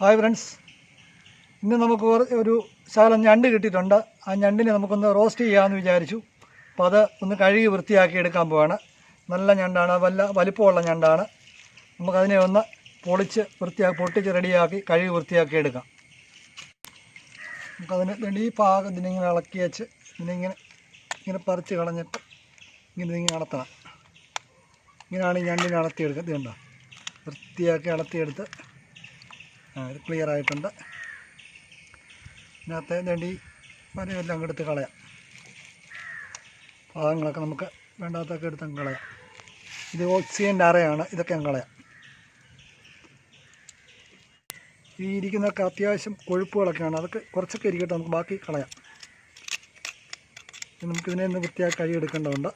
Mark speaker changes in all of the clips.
Speaker 1: Hi friends. ഇന്ന് നമുക്ക് ഒരു- ശകലം ഞണ്ട് കിട്ടിയിട്ടുണ്ട്. ആ ഞണ്ടിനെ നമുക്കൊന്ന് റോസ്റ്റ് ചെയ്യാമെന്ന് വിചാരിച്ചു. അപ്പോൾ അത് ഒന്ന് കഴുകി വൃത്തിയാക്കി എടുക്കാൻ പോവാണ്. നല്ല ഞണ്ടാണ്. വല്ല വലിപ്പമുള്ള ഞണ്ടാണ്. നമുക്കതിനെ ഒന്ന് പൊളിച്ച് വൃത്തിയാക്കി പൊട്ടിച്ച് റെഡിയാക്കി കഴുകി വൃത്തിയാക്കി എടുക്കാം. നമുക്കതിന് വേണ്ടി ഈ പാകത്തിന് ഇങ്ങനെ ഇളക്കി വെച്ച് ഇതിനിങ്ങനെ ഇങ്ങനെ പറിച്ച് കളഞ്ഞിട്ട് ഇങ്ങനെ ഇങ്ങനെ നടത്തണം. ഇങ്ങനെയാണ് ഈ ഞണ്ടിനെ അളത്തിയെടുക്കുന്നത് ഇതുണ്ടോ വൃത്തിയാക്കി അളത്തിയെടുത്ത് ക്ലിയർ ആയിട്ടുണ്ട്. ഇതിനകത്ത് വേണ്ടി വരയെല്ലാം അങ്ങ് എടുത്ത് കളയാം. ഭാഗങ്ങളൊക്കെ നമുക്ക് വേണ്ടാത്തൊക്കെ എടുത്ത് അങ്ങ് കളയാം. ഇത് ഓക്സിജന്റെ അറയാണ് ഇതൊക്കെ അങ്ങ് കളയാം. ഈ ഇരിക്കുന്നതൊക്കെ അത്യാവശ്യം കൊഴുപ്പുകളൊക്കെയാണ്. അതൊക്കെ കുറച്ചൊക്കെ ഇരിക്കട്ടെ നമുക്ക് ബാക്കി കളയാം. നമുക്കിതിനെ ഒന്ന് വൃത്തിയായി കഴുകിയെടുക്കേണ്ടതുണ്ട്.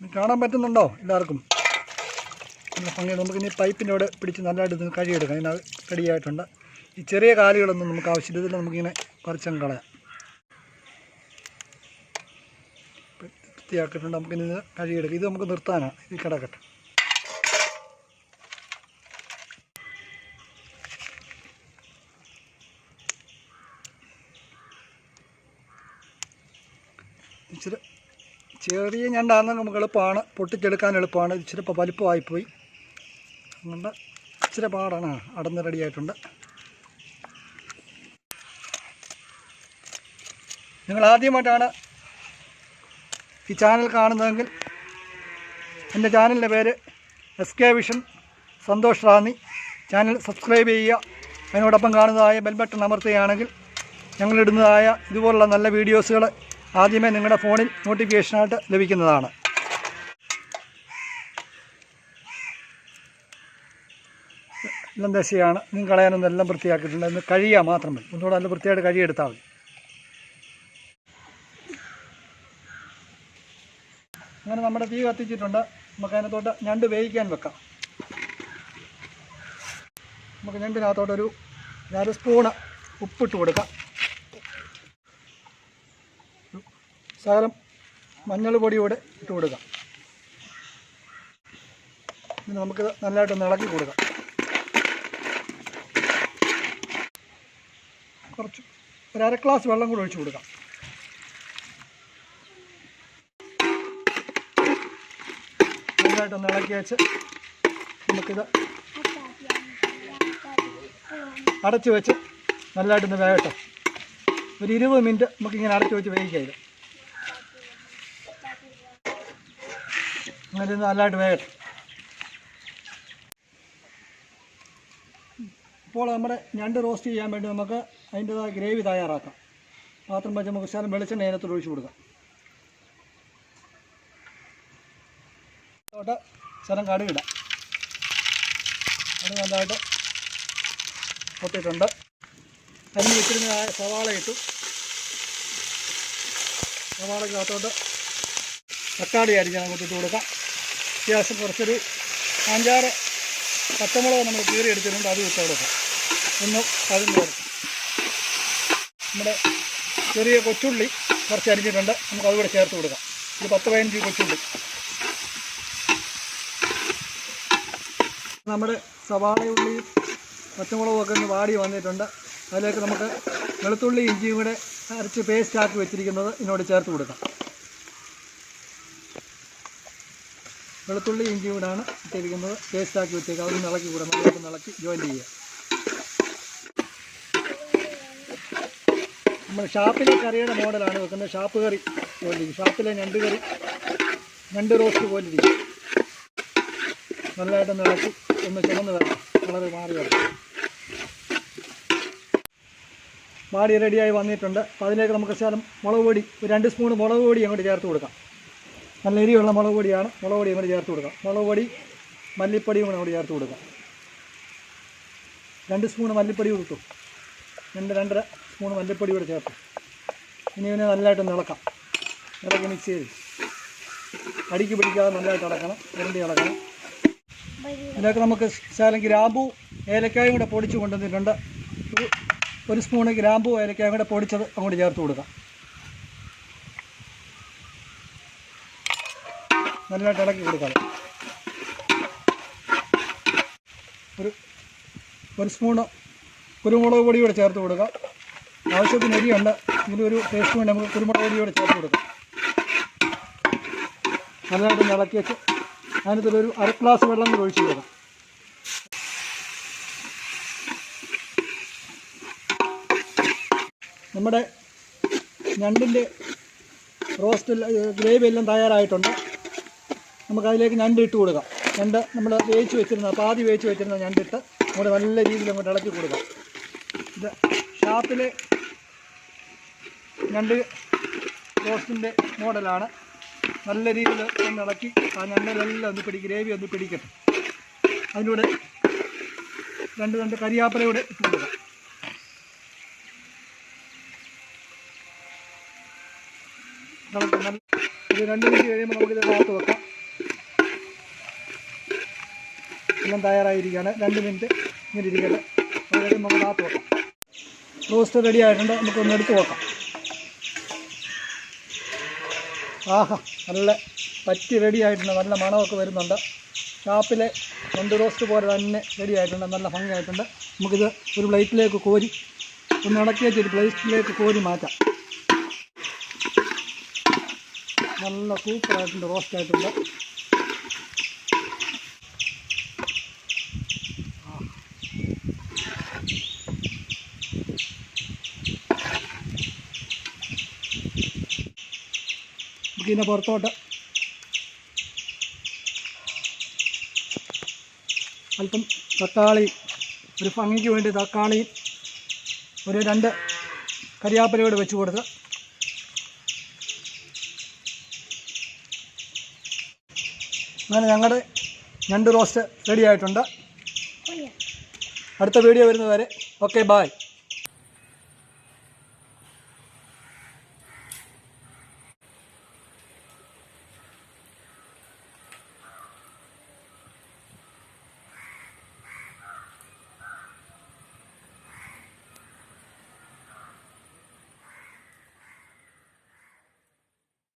Speaker 1: ഇത് കാണാൻ പറ്റുന്നുണ്ടോ എല്ലാവർക്കും? നല്ല ഭംഗിയുണ്ട്. നമുക്ക് ഇനി പൈപ്പിന്റെ അവിടെ പിടിച്ച് നല്ലതായിട്ട് ഇതിന് കഴുകിയെടുക്കാം. ഇതിനകത്ത് റെഡിയായിട്ടുണ്ട് ഈ ചെറിയ കാലുകളൊന്നും നമുക്ക് ആവശ്യമില്ല. ഇതിൽ നമുക്കിങ്ങനെ കുറച്ചങ്ങ് കളയാം. വൃത്തിയാക്കിയിട്ടുണ്ട്. നമുക്കിനി ഇത് കഴുകിയെടുക്കാം. ഇത് നമുക്ക് നിർത്താനാണ്. ഇത് കിടക്കട്ടെ. ഇച്ചിരി ചെറിയ ഞണ്ടാകുന്ന നമുക്ക് എളുപ്പമാണ്. പൊട്ടിച്ചെടുക്കാൻ എളുപ്പമാണ്. ഇച്ചിരി വലിപ്പമായിപ്പോയി. അതുകൊണ്ട് ഇച്ചിരി പാടാണ്. അടന്ന് റെഡിയായിട്ടുണ്ട് നിങ്ങൾ ആദ്യമായിട്ടാണ് ഈ ചാനൽ കാണുന്നതെങ്കിൽ എന്റെ ചാനലിന്റെ പേര് S K vision Santhosh Ranni. Channel subscribe ചെയ്യുക. അതിനോടൊപ്പം കാണുന്നതായ ബെൽബട്ടൺ അമർത്തുകയാണെങ്കിൽ ഞങ്ങളിടുന്നതായ ഇതുപോലുള്ള നല്ല വീഡിയോസുകൾ ആദ്യമേ നിങ്ങളുടെ ഫോണിൽ നോട്ടിഫിക്കേഷനായിട്ട് ലഭിക്കുന്നതാണ്. എല്ലാം ദശയാണ്. നിങ്ങൾ കളയാനൊന്നും എല്ലാം വൃത്തിയാക്കിയിട്ടുണ്ട്. എന്ന് കഴിയുക മാത്രം മതി. ഒന്നുകൂടെ നല്ല വൃത്തിയായിട്ട് കഴിയെടുത്താൽ മതി. അങ്ങനെ നമ്മുടെ തീ കത്തിച്ചിട്ടുണ്ട്. നമുക്ക് അതിനകത്തോട്ട് ഞണ്ട് വേവിക്കാൻ വെക്കാം. നമുക്ക് ഞണ്ടിനകത്തോട്ടൊരു ഞാനൊരു സ്പൂണ് ഉപ്പിട്ട് കൊടുക്കാം. ശകലം മഞ്ഞൾ പൊടിയോടെ ഇട്ട് കൊടുക്കാം. പിന്നെ നമുക്കിത് നല്ലതായിട്ടൊന്ന് ഇളക്കി കൊടുക്കാം കുറച്ച് ഒരു അര ഗ്ലാസ് വെള്ളം കൂടെ ഒഴിച്ചു കൊടുക്കാം. നന്നായിട്ടൊന്ന് ഇളക്കി വെച്ച് നമുക്കിത് അടച്ചു വെച്ച് നല്ലതായിട്ടൊന്ന് വേകട്ടെ ഒരു ഇരുപത് മിനിറ്റ് നമുക്കിങ്ങനെ അടച്ചു വെച്ച് വേവിക്കാം ഇത്. അങ്ങനെ നല്ലതായിട്ട് വേകട്ടെ ഇപ്പോൾ നമ്മുടെ ഞണ്ട് റോസ്റ്റ് ചെയ്യാൻ വേണ്ടി നമുക്ക് അതിന്റെതായ ഗ്രേവി തയ്യാറാക്കാം. പാത്രം വെച്ച് നമുക്ക് ശകലം വെളിച്ചെണ്ണ അതിനകത്ത് ഒഴിച്ചു കൊടുക്കാം. അതോട്ട് ശരം കടുകിടാം. കടുക നല്ലതായിട്ട് പൊട്ടിയിട്ടുണ്ട്. അതിന് വെച്ചിരുന്നതായ സവാള ഇട്ടു. സവാളക്കകത്തോട്ട് തക്കാളി അരിഞ്ഞ് നമുക്ക് ഇട്ട് കൊടുക്കാം. അത്യാവശ്യം കുറച്ചൊരു അഞ്ചാറ് പച്ചമുളക് നമ്മൾ കീറി എടുത്തിട്ടുണ്ട് അത് ഇട്ട് കൊടുക്കാം. ഒന്ന് അതിന് ചേർക്കാം നമ്മുടെ ചെറിയ കൊച്ചുള്ളി കുറച്ച് അരിഞ്ഞിട്ടുണ്ട്. നമുക്ക് അതുകൂടെ ചേർത്ത് കൊടുക്കാം. ഒരു പത്ത് പതിനഞ്ച് കൊച്ചുള്ളി. നമ്മുടെ സവാള ഉള്ളിയും പച്ചമുളകും ഒക്കെ ഒന്ന് വാടി വന്നിട്ടുണ്ട്. അതിലേക്ക് നമുക്ക് വെളുത്തുള്ളി ഇഞ്ചിയും കൂടെ അരച്ച് പേസ്റ്റ് ആക്കി വെച്ചിരിക്കുന്നത് ഇതിനോട് ചേർത്ത് കൊടുക്കാം. വെളുത്തുള്ളി ഇഞ്ചിയും കൂടാണ് ഇട്ടിരിക്കുന്നത്. പേസ്റ്റ് ആക്കി വെച്ചേക്കുക അതൊന്ന് ഇളക്കി കൂടെ നമുക്ക് ഇളക്കി ജോയിൻ ചെയ്യുക. നമ്മൾ ഷാപ്പിലെ കറിയുടെ മോഡലാണ് വെക്കുന്നത്. ഷാപ്പ് കറി പോലിരിക്കും ഷാപ്പിലെ ഞണ്ട് കറി ഞണ്ട് റോസ്റ്റ് പോലിരിക്കും നല്ലതായിട്ടൊന്ന് ഇളക്കി ഒന്ന് ചുമന്ന് വരണം. കളറ് മാറി വരണം. മാടി റെഡിയായി വന്നിട്ടുണ്ട്. അപ്പോൾ അതിലേക്ക് നമുക്ക് ശകലം മുളക് പൊടി ഒരു രണ്ട് സ്പൂൺ മുളക് പൊടി അങ്ങോട്ട് ചേർത്ത് കൊടുക്കാം. നല്ല എരിയുള്ള മുളക് പൊടിയാണ്. മുളക് പൊടി അങ്ങോട്ട് ചേർത്ത് കൊടുക്കാം. മുളക് പൊടി മല്ലിപ്പൊടിയും കൂടെ അങ്ങോട്ട് ചേർത്ത് കൊടുക്കാം. രണ്ട് സ്പൂൺ മല്ലിപ്പൊടി കിട്ടും രണ്ട് രണ്ടര സ്പൂൺ മല്ലിപ്പൊടി കൂടെ ചേർത്ത്. ഇനി ഇതിനെ നല്ലതായിട്ടൊന്ന് ഇളക്കാം. ഇളക്കി മിക്സ് ചെയ്ത്. അടിക്ക് പിടിക്കാതെ നല്ലതായിട്ട് ഇളക്കണം. ഇരണ്ടി ഇളക്കണം. ഇതിനൊക്കെ നമുക്ക് ശാലം ഗ്രാമ്പു ഏലക്കായും കൂടെ പൊടിച്ച് കൊണ്ടുവന്നിട്ടുണ്ട്. ഒരു സ്പൂണ് ഗ്രാമ്പു ഏലക്കായും കൂടെ പൊടിച്ചത് അങ്ങോട്ട് ചേർത്ത് കൊടുക്കാം. നല്ലതായിട്ട് ഇളക്കി കൊടുക്കാം. ഒരു ഒരു സ്പൂണ് കുരുമുളക് പൊടി കൂടെ ചേർത്ത് കൊടുക്കാം. ആവശ്യത്തിന് എരിയുണ്ട്. ഇതിലൊരു ടേസ്റ്റ് വേണ്ടി. നമുക്ക് കുരുമുളക് പൊടി കൂടെ ചേർത്ത് കൊടുക്കാം. നല്ലതായിട്ട് ഇളക്കി വെച്ച് അതിനകത്തൊരു അര ഗ്ലാസ് വെള്ളം ഒഴിച്ച് കൊടുക്കാം. നമ്മുടെ ഞണ്ടിന്റെ റോസ്റ്റ് ഗ്രേവി എല്ലാം തയ്യാറായിട്ടുണ്ട്. നമുക്കതിലേക്ക് ഞണ്ട് ഇട്ട് കൊടുക്കാം. ഞണ്ട് നമ്മൾ വേവിച്ച് വെച്ചിരുന്ന പാതി വേവിച്ച് വെച്ചിരുന്ന ഞണ്ടിട്ട് നമ്മുടെ നല്ല രീതിയിൽ അങ്ങോട്ട് ഇളക്കി കൊടുക്കാം. ഇത് ഷാപ്പിലെ ഞണ്ട് റോസ്റ്റിന്റെ മോഡലാണ്. നല്ല രീതിയിൽ ഒന്ന് ഇളക്കി ആ ഞണ്ടിലെല്ലാം ഒന്ന് പിടി ഗ്രേവി ഒന്ന് പിടിക്കട്ടെ. അതിലൂടെ രണ്ട് രണ്ട് കരിയാപ്പലയൂടെ ഇട്ട് കൊടുക്കാം. ഒരു രണ്ട് മിനിറ്റ് കഴിയുമ്പോൾ നമുക്കിത് കാത്ത് വെക്കാം. എല്ലാം തയ്യാറായിരിക്കുകയാണ്. രണ്ട് മിനിറ്റ് ഇങ്ങനെ ഇരിക്കട്ടെ. അതായത് നമുക്ക് കാത്ത് വെക്കാം. റോസ്റ്റ് റെഡി ആയിട്ടുണ്ട്. നമുക്കൊന്ന് എടുത്ത് നോക്കാം. ആഹാ നല്ല പറ്റി റെഡി ആയിട്ടുണ്ട്. നല്ല മണമൊക്കെ വരുന്നുണ്ട്. ഷാപ്പിലെ രണ്ട് റോസ്റ്റ് പോലെ തന്നെ റെഡി ആയിട്ടുണ്ട്. നല്ല ഭംഗിയായിട്ടുണ്ട്. നമുക്കിത് ഒരു പ്ലേറ്റിലേക്ക് കോരി ഒന്ന് ഇളക്കി വെച്ച് ഒരു പ്ലേറ്റിലേക്ക് കോരി മാറ്റാം. നല്ല സൂപ്പറായിട്ടുണ്ട് റോസ്റ്റ് നമുക്കിതിനെ പുറത്തോട്ട്. അല്പം തക്കാളി ഒരു ഭംഗിക്ക് വേണ്ടി തക്കാളി ഒരു രണ്ട് കരിയാപ്പലയോട് വെച്ച് കൊടുത്ത്. അങ്ങനെ ഞങ്ങളുടെ ഞണ്ട് റോസ്റ്റ് റെഡി ആയിട്ടുണ്ട്. അടുത്ത വീഡിയോ വരുന്നതുവരെ. Okay bye